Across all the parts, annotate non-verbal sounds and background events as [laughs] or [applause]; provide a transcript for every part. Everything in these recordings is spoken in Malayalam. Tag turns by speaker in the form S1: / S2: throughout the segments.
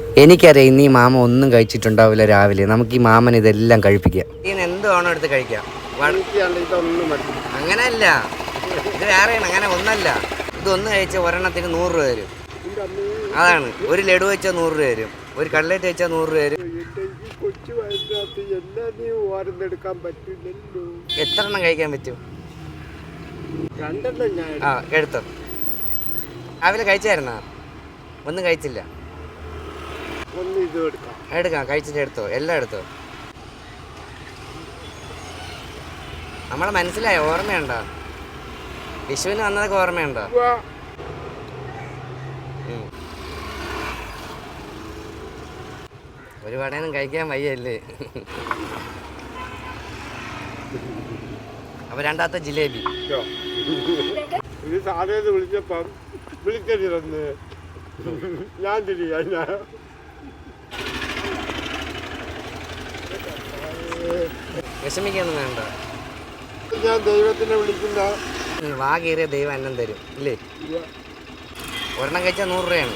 S1: എനിക്കറിയാം ഇന്ന് ഈ മാമ ഒന്നും കഴിച്ചിട്ടുണ്ടാവില്ല രാവിലെ. നമുക്ക് ഈ മാമൻ ഇതെല്ലാം കഴിപ്പിക്കാം. ഇതിന് എന്ത് വേണോ എടുത്ത് കഴിക്കാം.
S2: അങ്ങനല്ല ഇതൊന്നും
S1: ഇത് വേറെയാണ് അങ്ങനെ ഒന്നല്ല. ഇത് കഴിച്ച ഒരെണ്ണത്തിന് നൂറ് രൂപ തരും. അതാണ്. ഒരു ലഡു വെച്ചാൽ നൂറ് രൂപ തരും. ഒരു കട്ട്ലേറ്റ് വെച്ചാൽ നൂറ് രൂപ തരും.
S2: പറ്റില്ലല്ലോ?
S1: എത്ര എണ്ണം കഴിക്കാൻ പറ്റും?
S2: രണ്ടെണ്ണം ഞാൻ
S1: ആ എടുത്തോ. രാവിലെ കഴിച്ചായിരുന്നാ? ഒന്നും കഴിച്ചില്ല.
S2: എടുക്കാം.
S1: കഴിച്ചിട്ട് എടുത്തോ എല്ലാം എടുത്തോ. നമ്മളെ മനസ്സിലായോ ഓർമ്മയുണ്ടോ? വിഷുവിന് വന്നതൊക്കെ ഓർമ്മയുണ്ടോ. ഒരു വടയൊന്നും കഴിക്കാൻ വയ്യല്ലേ? അപ്പൊ രണ്ടാമത്തെ ജിലേബി.
S2: ഇതോ. ഇത് സാധനം വിളിച്ചപ്പം വിളിക്കരുതെന്ന് ഞാൻ തിരിയാ
S1: വിഷമിക്കൊന്നും വേണ്ട.
S2: ഞാൻ ദൈവത്തിനെ വിളിക്കുന്ന
S1: വാ കീറിയ ദൈവം അന്നം തരും ഇല്ലേ? ഒരെണ്ണം കഴിച്ചാൽ നൂറ് രൂപയാണ്.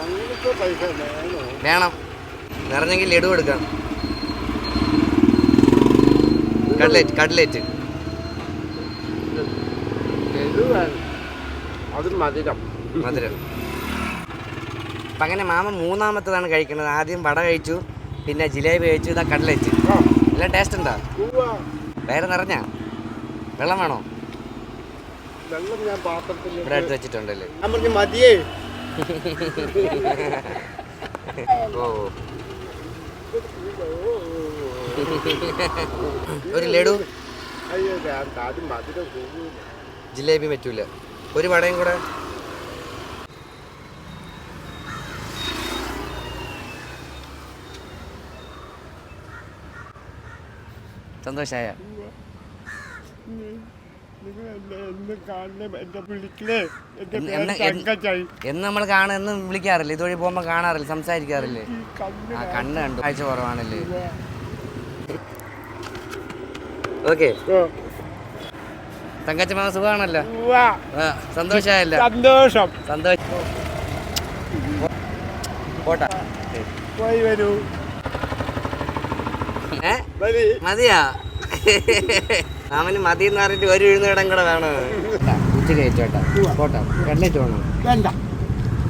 S2: അങ്ങനത്തെ പൈസ വേണോ.
S1: നിറഞ്ഞെങ്കിൽ ലഡു എടുക്കാം. കട്ലേറ്റ് കട്ലേറ്റ്
S2: വേണം. അത് മധുരം.
S1: മധുരം. അപ്പം അങ്ങനെ മാമ മൂന്നാമത്തതാണ് കഴിക്കുന്നത്. ആദ്യം വട കഴിച്ചു പിന്നെ ജിലേബി കഴിച്ചു ഇതാ കടല
S2: വെച്ചു.
S1: നല്ല ടേസ്റ്റ് ഉണ്ടോ. വേറെ നിറഞ്ഞ? വെള്ളം വേണോ?
S2: വെള്ളം ഞാൻ പാത്രത്തിൽ
S1: ഇവിടെ എടുത്ത് വെച്ചിട്ടുണ്ടല്ലേ.
S2: ഞാൻ പറഞ്ഞു മതിയേ.
S1: ഓ. ഒരു ലഡു? ജിലേബി പറ്റൂല. ഒരു വടയും കൂടെ സന്തോഷായ
S2: നിങ്ങൾ എന്നെ എന്ന് കാണണേ എന്നെ വിളിക്കണേ എന്റെ
S1: എന്ന്-
S2: പേര്
S1: എന്ന്- എന്ന്-
S2: തങ്കച്ചായി
S1: എന്ന് നമ്മൾ കാണാൻ എന്നും വിളിക്കാറില്ല? ഇതുവഴി പോകുമ്പോൾ കാണാറില്ല? സംസാരിക്കാറില്ലേ? ആ കണ്ണ് കണ്ടു. കാഴ്ച കുറവാണല്ലേ? ഓക്കെ. തങ്കച്ചമ്മ സുഖമാണല്ലോ. സന്തോഷമായല്ലോ?
S2: സന്തോഷം.
S1: സന്തോഷം. പോട്ടെ
S2: പോയി വരൂ.
S1: ഏ? മതിയാ? മാമന് മതി എന്ന് പറഞ്ഞിട്ട് ഒരു എഴുന്നൂടം കൂടെ വേണോ. ഉച്ചയ്ക്ക് [laughs] കഴിച്ചോട്ടെ പോട്ടാ. കട്ലേറ്റ് വേണോ.
S2: വേണ്ട.